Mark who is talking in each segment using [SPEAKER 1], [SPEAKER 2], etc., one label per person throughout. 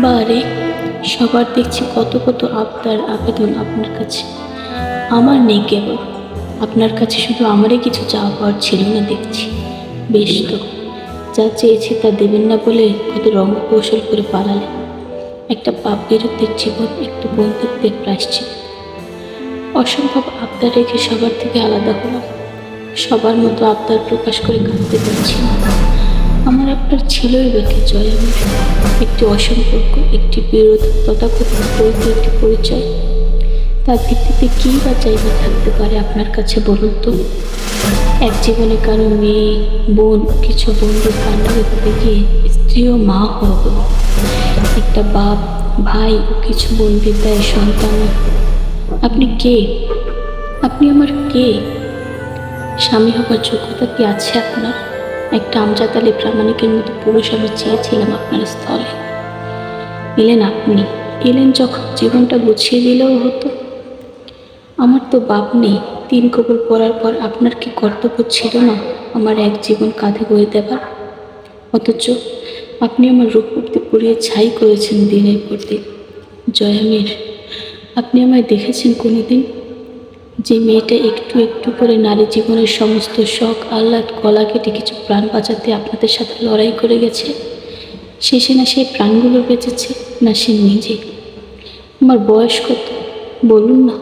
[SPEAKER 1] বারে, সবার দেখছি কত কত আবদার, আবেদন আপনার কাছে। আমার নেই কেবল, আপনার কাছে শুধু আমারই কিছু চাওয়া পাওয়ার ছিল না দেখছি। বেশ তো, যা চেয়েছি তা দেবেন না বলে কত রঙ কৌশল করে পালালে একটা পাপ বিরুদ্ধের জীবন, একটু বন্ধুত্বের প্রায়শ্চিত। অসম্ভব আবদার রেখে সবার থেকে আলাদা হলাম। সবার মতো আবদার প্রকাশ করে কাঁদতে পারছি না। আপনার ছিলই বাকি আমার একটি অসম্পর্ক, একটি বিরোধ, তথাকথিত একটি পরিচয়। তার ভিত্তিতে কী বা চাইবা থাকতে পারে আপনার কাছে বলুন তো। এক জীবনে কারও মেয়ে, বোন, কিছু বন্ধুর কাণ্ড করতে গিয়ে স্ত্রী ও মা হব একটা বাপ, ভাই ও কিছু বোন বিদ্যায় সন্তান। আপনি কে? আপনি আমার কে? স্বামী হবার যোগ্যতা কি আছে আপনার? একটা আমজাদ আলী প্রামাণিকের মতো পুরুষ আমি চেয়েছিলাম আপনার স্থলে। এলেন আপনি। এলেন যখন জীবনটা গুছিয়ে দিলেও হতো। আমার তো বাপ নেই। তিন কবর পড়ার পর আপনার কি কর্তব্য ছিল না আমার এক জীবন কাঁধে বয়ে দেবার? অথচ আপনি আমার রূপমূর্তি পুড়িয়ে ছাই করেছেন দিনের পর দিন। জয়ামের, আপনি আমায় দেখেছেন কোনোদিন? যে মেয়েটা একটু একটু করে নারী জীবনের সমস্ত শখ, আহ্লাদ গলা কেটে কিছু প্রাণ বাঁচাতে আপনাদের সাথে লড়াই করে গেছে, শেষে না সেই প্রাণগুলো বেঁচেছে, না সে নিজে। আমার বয়স কত? বলুন না।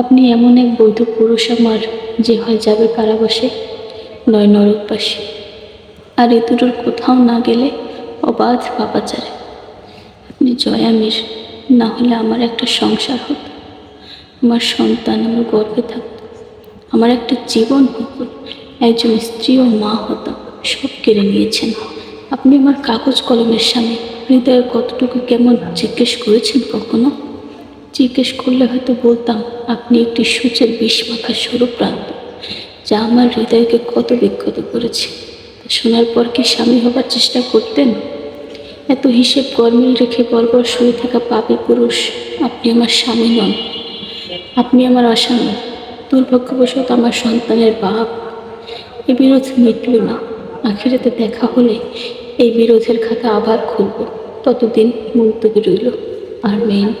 [SPEAKER 1] আপনি এমন এক বৈধ পুরুষ আমার যে হয় যাবে কারাবাসে, নয় নরকবাসে। আর এ দুটোর কোথাও না গেলে অবাধ পাপাচারে। আপনি জয়ামের না হলে আমার একটা সংসার হতো। আমার সন্তান আমার গর্বে থাকত। আমার একটা জীবন হতো। একজন স্ত্রী ও মা হতাম। সব কেড়ে নিয়েছেন। আপনি আমার কাগজ কলমের সামনে হৃদয়ে কতটুকু কেমন জিজ্ঞেস করেছেন কখনো? জিজ্ঞেস করলে হয়তো বলতাম, আপনি একটি সূচের বিষ মাখা সরু প্রান্ত, যা আমার হৃদয়কে কত বিক্ষত করেছে। শোনার পর কি স্বামী হবার চেষ্টা করতেন? এত হিসেব গরমিল রেখে বর্বর শুয়ে থাকা পাপী পুরুষ, আপনি আমার স্বামী নন। আপনি আমার আসামি। দুর্ভাগ্যবশত আমার সন্তানের বাপ এ বিরোধ মিটল না। আখিরাতে দেখা হলে এই বিরোধের খাতা আবার খুলব। ততদিন মুলতবি রইল। আর মেন